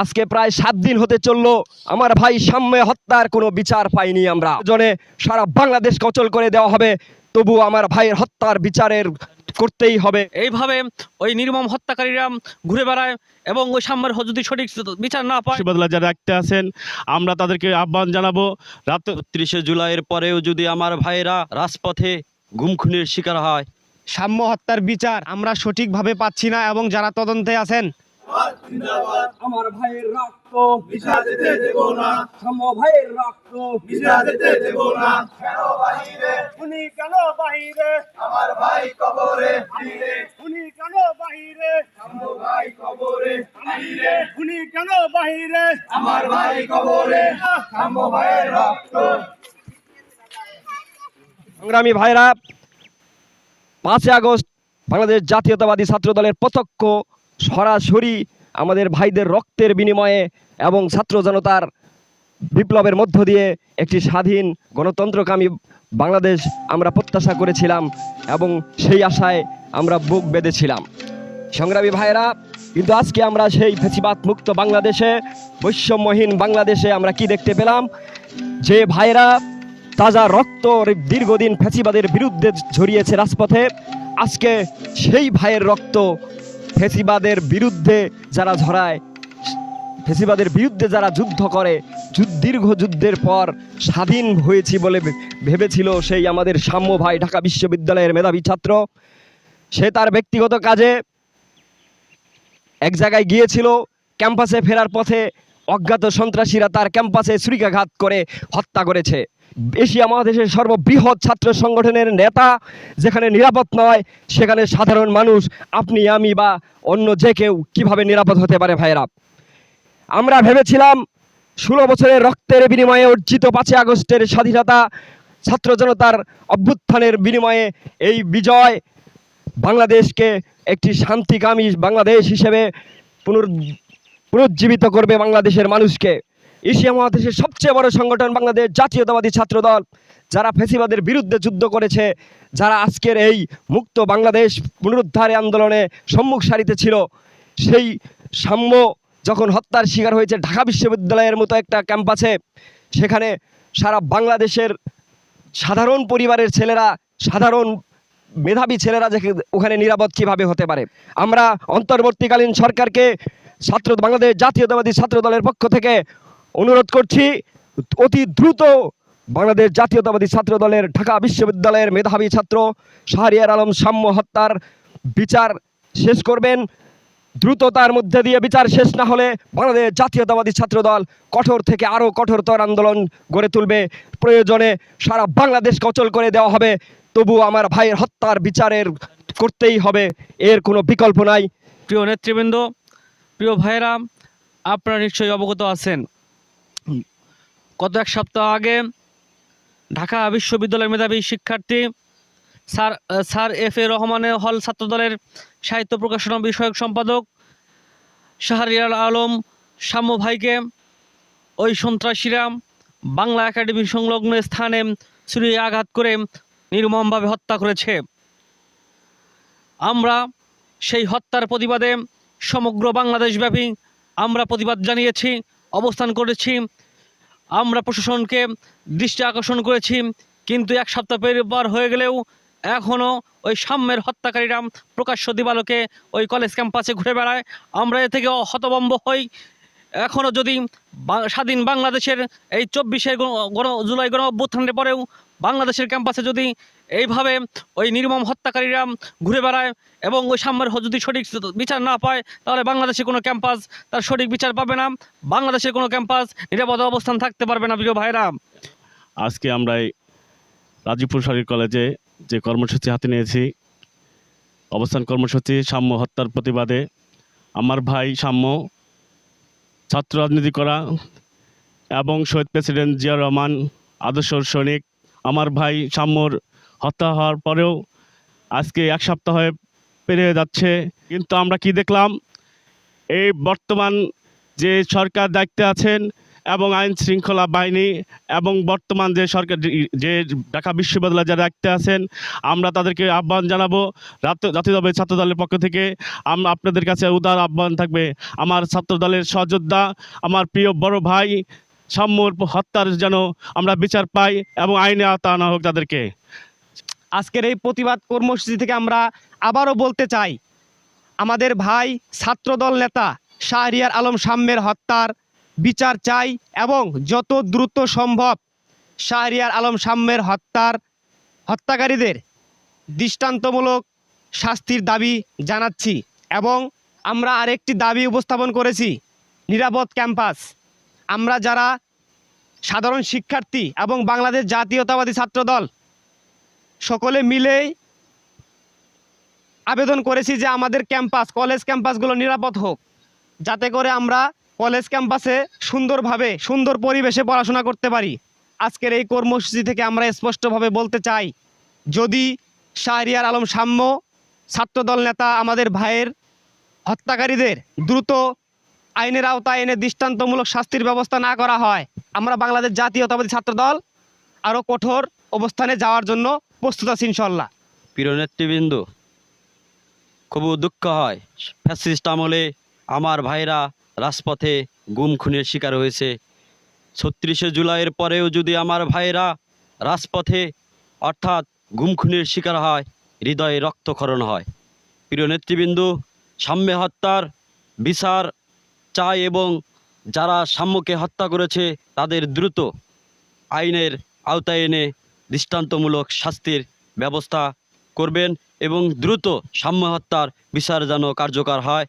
আজকে প্রায় সাত দিন হতে চলল। আমার ভাই সাম্যে হত্যার কোনো বিচার পাইনি আমরা। জনে সারা বাংলাদেশ কচল করে দেওয়া হবে। তবু আমার ভাইয়ের হত্যার বিচারের করতেই হবে। এইভাবে ওই নির্মম হত্যাকারীরা ঘুরে বেড়ায় এবং ওই সাম্যের যদি সঠিক বিচার না পায় বদলা যারা রাখতে আছেন আমরা তাদেরকে আহ্বান জানাব। রাত তিরিশে জুলাইয়ের পরেও যদি আমার ভাইরা রাজপথে গুম খুনের শিকার হয়। সাম্য হত্যার বিচার আমরা সঠিকভাবে পাচ্ছি না এবং যারা তদন্তে আছেন আমার ভাইয়ের রক্ত সাম্য ভাইয়ের রক্ত উনি কেন বাহিরে? আমার ভাই কবরে উনি কেন বাহিরে? ভাই কবরে উনি কেন বাহিরে? আমার ভাই কবরে সাম্য ভাইয়ের রক্ত। সংগ্রামী ভাইরা পাঁচই আগস্ট বাংলাদেশ জাতীয়তাবাদী ছাত্র দলের প্রত্যক্ষ সরাসরি আমাদের ভাইদের রক্তের বিনিময়ে এবং ছাত্র জনতার বিপ্লবের মধ্য দিয়ে একটি স্বাধীন গণতন্ত্রকামী বাংলাদেশ আমরা প্রত্যাশা করেছিলাম এবং সেই আশায় আমরা বুক বেঁধেছিলাম। সংগ্রামী ভাইরা কিন্তু আজকে আমরা সেই ফেসিবাদ মুক্ত বাংলাদেশে, বৈষম্যহীন বাংলাদেশে আমরা কি দেখতে পেলাম? যে ভাইরা তাজা রক্ত দীর্ঘদিন ফেসিবাদের বিরুদ্ধে ঝরিয়েছে রাজপথে, আজকে সেই ভাইয়ের রক্ত ফেসিবাদের বিরুদ্ধে যারা ঝরায় ফেসিবাদের বিরুদ্ধে যারা যুদ্ধ করে দীর্ঘ যুদ্ধের পর স্বাধীন হয়েছি বলে ভেবেছিল সেই আমাদের সাম্য ভাই ঢাকা বিশ্ববিদ্যালয়ের মেধাবী ছাত্র। সে তার ব্যক্তিগত কাজে এক জায়গায় গিয়েছিল, ক্যাম্পাসে ফেরার পথে অজ্ঞাত সন্ত্রাসীরা তার ক্যাম্পাসে ছুরিকাঘাত করে হত্যা করেছে। এশিয়া মহাদেশের সর্ববৃহৎ ছাত্র সংগঠনের নেতা যেখানে নিরাপদ নয়, সেখানে সাধারণ মানুষ, আপনি, আমি বা অন্য যে কেউ কীভাবে নিরাপদ হতে পারে ভাইরা আমরা ভেবেছিলাম ষোলো বছরের রক্তের বিনিময়ে অর্জিত পাঁচই আগস্টের স্বাধীনতা ছাত্র জনতার অভ্যুত্থানের বিনিময়ে এই বিজয় বাংলাদেশকে একটি শান্তিকামী বাংলাদেশ হিসেবে পুনর পুনর্জীবিত করবে বাংলাদেশের মানুষকে। এশিয়া মহাদেশের সবচেয়ে বড় সংগঠন বাংলাদেশ, জাতীয়তাবাদী ছাত্র দল যারা ফেসিবাদের বিরুদ্ধে যুদ্ধ করেছে, যারা আজকের এই মুক্ত বাংলাদেশ পুনরুদ্ধারে আন্দোলনে সম্মুখ সারিতে ছিল, সেই সাম্য যখন হত্যার শিকার হয়েছে ঢাকা বিশ্ববিদ্যালয়ের মতো একটা ক্যাম্পাসে, সেখানে সারা বাংলাদেশের সাধারণ পরিবারের ছেলেরা, সাধারণ মেধাবী ছেলেরা যে ওখানে নিরাপদ কীভাবে হতে পারে? আমরা অন্তর্বর্তীকালীন সরকারকে ছাত্র বাংলাদেশ জাতীয়তাবাদী ছাত্র দলের পক্ষ থেকে অনুরোধ করছি, অতি দ্রুত বাংলাদেশ জাতীয়তাবাদী ছাত্র দলের ঢাকা বিশ্ববিদ্যালয়ের মেধাবী ছাত্র শাহরিয়ার আলম সাম্য হত্যার বিচার শেষ করবেন। দ্রুততার মধ্যে দিয়ে বিচার শেষ না হলে বাংলাদেশ জাতীয়তাবাদী ছাত্র দল কঠোর থেকে আরও কঠোরতর আন্দোলন গড়ে তুলবে। প্রয়োজনে সারা বাংলাদেশ কচল করে দেওয়া হবে। তবু আমার ভাইয়ের হত্যার বিচারের করতেই হবে, এর কোনো বিকল্প নাই। প্রিয় নেতৃবৃন্দ, প্রিয় ভাইরা আপনারা নিশ্চয়ই অবগত আছেন। গত এক সপ্তাহ আগে ঢাকা বিশ্ববিদ্যালয়ের মেধাবী শিক্ষার্থী স্যার স্যার এফ এ রহমানের হল ছাত্রদলের সাহিত্য প্রকাশনা বিষয়ক সম্পাদক শাহরিয়াল আলম সাম্য ভাইকে ওই সন্ত্রাসীরা বাংলা একাডেমি সংলগ্ন স্থানে ছুরি আঘাত করে নির্মমভাবে হত্যা করেছে। আমরা সেই হত্যার প্রতিবাদে সমগ্র বাংলাদেশব্যাপী আমরা প্রতিবাদ জানিয়েছি, অবস্থান করেছি। আমরা প্রশাসনকে দৃষ্টি আকর্ষণ করেছি, কিন্তু এক সপ্তাহ পার হয়ে গেলেও এখনও ওই সাম্যের হত্যাকারীরা প্রকাশ্য দিবালোকে ওই কলেজ ক্যাম্পাসে ঘুরে বেড়ায়। আমরা এ থেকে হতবম্ব হই। এখনও যদি স্বাধীন বাংলাদেশের এই চব্বিশের গণ জুলাই গণ অভ্যুত্থানের পরেও বাংলাদেশের ক্যাম্পাসে যদি এইভাবে ওই নির্মম হত্যাকারীরা ঘুরে বেড়ায় এবং ওই সাম্যের যদি সঠিক বিচার না পায়, তাহলে বাংলাদেশে কোনো ক্যাম্পাস তার সঠিক বিচার পাবে না। বাংলাদেশের কোনো ক্যাম্পাস নিরাপদ অবস্থান থাকতে পারবে না, প্রিয় ভাইরা। আজকে আমরা রাজীবপুর সরকারি কলেজে যে কর্মসূচি হাতে নিয়েছি, অবস্থান কর্মসূচি, সাম্য হত্যার প্রতিবাদে আমার ভাই সাম্য, ছাত্র রাজনীতি করা এবং শহীদ প্রেসিডেন্ট জিয়া রহমান, আদর্শ সৈনিক আমার ভাই সাম্যর হত্যা হওয়ার পরেও আজকে এক সপ্তাহ পেরিয়ে যাচ্ছে। কিন্তু আমরা কি দেখলাম? এই বর্তমান যে সরকার দায়িত্বে আছেন এবং আইন শৃঙ্খলা বাহিনী এবং বর্তমান যে সরকার যে- ঢাকা বিশ্ববিদ্যালয় যারা রাখতে আছেন, আমরা তাদেরকে আহ্বান জানাব। রাত- জাতীয়তাবাদী ছাত্র দলের পক্ষ থেকে আমরা আপনাদের কাছে উদার আহ্বান থাকবে। আমার ছাত্র দলের সহযোদ্ধা, আমার প্রিয় বড় ভাই সাম্যর হত্যার যেন আমরা বিচার পাই এবং আইনে আওতা আনা হোক তাদেরকে আজকের এই প্রতিবাদ কর্মসূচি থেকে আমরা আবারও বলতে চাই, আমাদের ভাই ছাত্রদল নেতা শাহরিয়ার আলম সাম্যের হত্যার বিচার চাই এবং যত দ্রুত সম্ভব শাহরিয়ার আলম সাম্যের হত্যার হত্যাকারীদের দৃষ্টান্তমূলক শাস্তির দাবি জানাচ্ছি এবং আমরা আরেকটি দাবি উপস্থাপন করেছি, নিরাপদ ক্যাম্পাস। আমরা যারা সাধারণ শিক্ষার্থী এবং বাংলাদেশ জাতীয়তাবাদী ছাত্রদল, সকলে মিলেই আবেদন করেছি যে আমাদের ক্যাম্পাস, কলেজ ক্যাম্পাসগুলো নিরাপদ হোক। যাতে করে আমরা কলেজ ক্যাম্পাসে সুন্দরভাবে, সুন্দর পরিবেশে পড়াশোনা করতে পারি। আজকের এই কর্মসূচি থেকে আমরা স্পষ্টভাবে বলতে চাই, যদি শাহরিয়ার আলম সাম্য ছাত্রদল নেতা আমাদের ভাইয়ের হত্যাকারীদের দ্রুত আইনের আওতায় এনে দৃষ্টান্তমূলক শাস্তির ব্যবস্থা না করা হয়। আমরা বাংলাদেশ জাতীয়তাবাদী ছাত্রদল আরও কঠোর অবস্থানে যাওয়ার জন্য প্রস্তুত আছি ইনশাল্লাহ প্রিয় নেতৃবৃন্দ খুব দুঃখ হয় ফ্যাসিস্ট আমলে আমার ভাইরা রাজপথে গুম খুনের শিকার হয়েছে। ছত্রিশে জুলাইয়ের পরেও যদি আমার ভাইরা রাজপথে অর্থাৎ গুম খুনের শিকার হয়, হৃদয়ে রক্তক্ষরণ হয়। প্রিয় নেতৃবৃন্দ, সাম্যে হত্যার বিচার চাই এবং যারা সাম্যকে হত্যা করেছে তাদের দ্রুত আইনের আওতায় এনে দৃষ্টান্তমূলক শাস্তির ব্যবস্থা করবেন এবং দ্রুত সাম্য হত্যার বিচার যেন কার্যকর হয়।